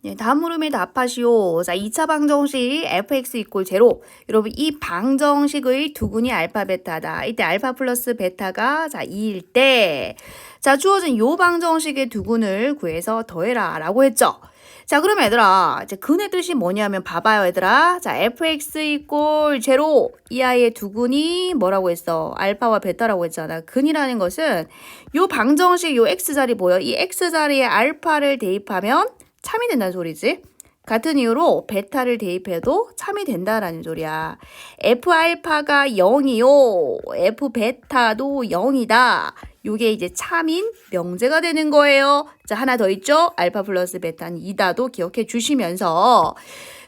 네, 다음 물음에 답하시오. 자, 2차 방정식 fx 이꼴 제로. 여러분, 이 방정식의 두근이 알파 베타다. 이때 알파 플러스 베타가 자, 2일 때. 자, 주어진 요 방정식의 두근을 구해서 더해라. 라고 했죠. 자, 그럼 얘들아, 이제 근의 뜻이 뭐냐면 봐봐요, 얘들아. 자, fx 이꼴 제로. 이 아이의 두근이 뭐라고 했어? 알파와 베타라고 했잖아. 근이라는 것은 요 방정식 요 x 자리 보여? 이 x 자리에 알파를 대입하면 참이 된다는 소리지. 같은 이유로 베타를 대입해도 참이 된다라는 소리야. F 알파가 0이요. F 베타도 0이다. 요게 이제 참인 명제가 되는 거예요. 자, 하나 더 있죠? 알파 플러스 베타는 2다도 기억해 주시면서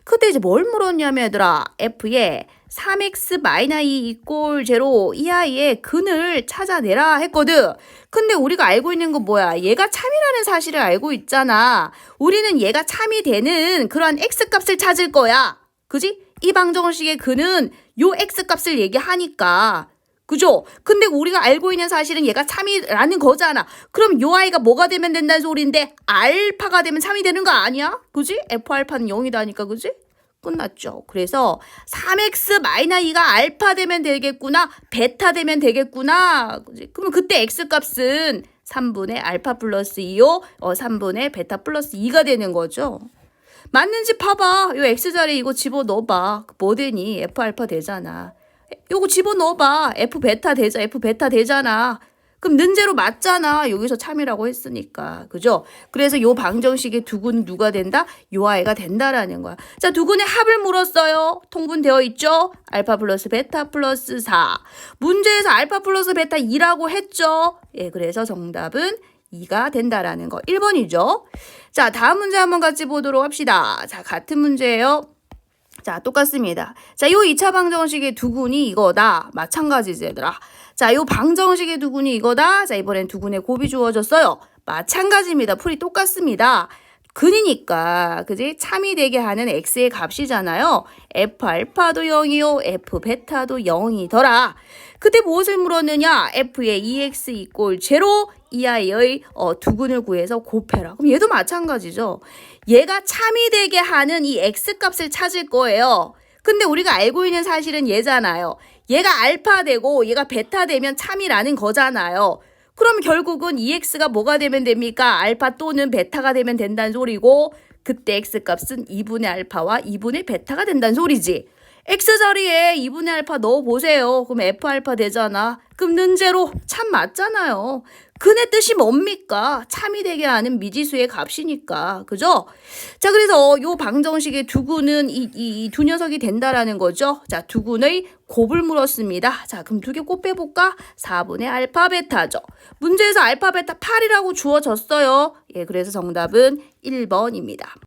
그때 이제 뭘 물었냐면 얘들아 F에 3x 마이너 2 이꼴 제로 이 아이의 근을 찾아내라 했거든. 근데 우리가 알고 있는 건 뭐야? 얘가 참이라는 사실을 알고 있잖아. 우리는 얘가 참이 되는 그런 x 값을 찾을 거야. 그지? 이 방정식의 근은 요 x 값을 얘기하니까. 그죠? 근데 우리가 알고 있는 사실은 얘가 참이라는 거잖아. 그럼 요 아이가 뭐가 되면 된다는 소리인데 알파가 되면 참이 되는 거 아니야? 그지? f 알파는 0이다니까 그지? 끝났죠. 그래서 3x 마이너 2가 알파 되면 되겠구나. 베타 되면 되겠구나. 그러면 그때 x 값은 3분의 알파 플러스 2요. 어, 3분의 베타 플러스 2가 되는 거죠. 맞는지 봐봐. 요 x자리 이거 집어넣어봐. 뭐 되니? f 알파 되잖아. 요거 집어넣어봐. F 베타 되자. F 베타 되잖아. 그럼 는제로 맞잖아. 여기서 참이라고 했으니까. 그죠? 그래서 요 방정식의 두근 누가 된다? 요 아이가 된다라는 거야. 자, 두근의 합을 물었어요. 통분되어 있죠? 알파 플러스 베타 플러스 4. 문제에서 알파 플러스 베타 2라고 했죠? 예, 그래서 정답은 2가 된다라는 거. 1번이죠? 자, 다음 문제 한번 같이 보도록 합시다. 자, 같은 문제예요. 자, 똑같습니다. 자, 요 2차 방정식의 두근이 이거다. 마찬가지지, 얘들아. 자, 요 방정식의 두근이 이거다. 자, 이번엔 두근의 곱이 주어졌어요. 마찬가지입니다. 풀이 똑같습니다. 근이니까, 그지? 참이 되게 하는 x의 값이잖아요. f 알파도 0이요. f 베타도 0이더라. 그때 무엇을 물었느냐? f의 2x 이꼴 제로 이 아이의 어, 두근을 구해서 곱해라. 그럼 얘도 마찬가지죠. 얘가 참이 되게 하는 이 x 값을 찾을 거예요. 근데 우리가 알고 있는 사실은 얘잖아요. 얘가 알파 되고 얘가 베타 되면 참이라는 거잖아요. 그럼 결국은 2x가 뭐가 되면 됩니까? 알파 또는 베타가 되면 된다는 소리고 그때 x 값은 2분의 알파와 2분의 베타가 된다는 소리지. X 자리에 2분의 알파 넣어 보세요. 그럼 f 알파 되잖아. 그럼 는제로 참 맞잖아요. 근의 뜻이 뭡니까? 참이 되게 하는 미지수의 값이니까. 그죠? 자, 그래서 요 방정식의 두근은 이, 이, 이 두 녀석이 된다라는 거죠. 자, 두근의 곱을 물었습니다. 자, 그럼 두 개 곱 빼볼까? 4분의 알파 베타죠. 문제에서 알파 베타 8이라고 주어졌어요. 예, 그래서 정답은 1번입니다.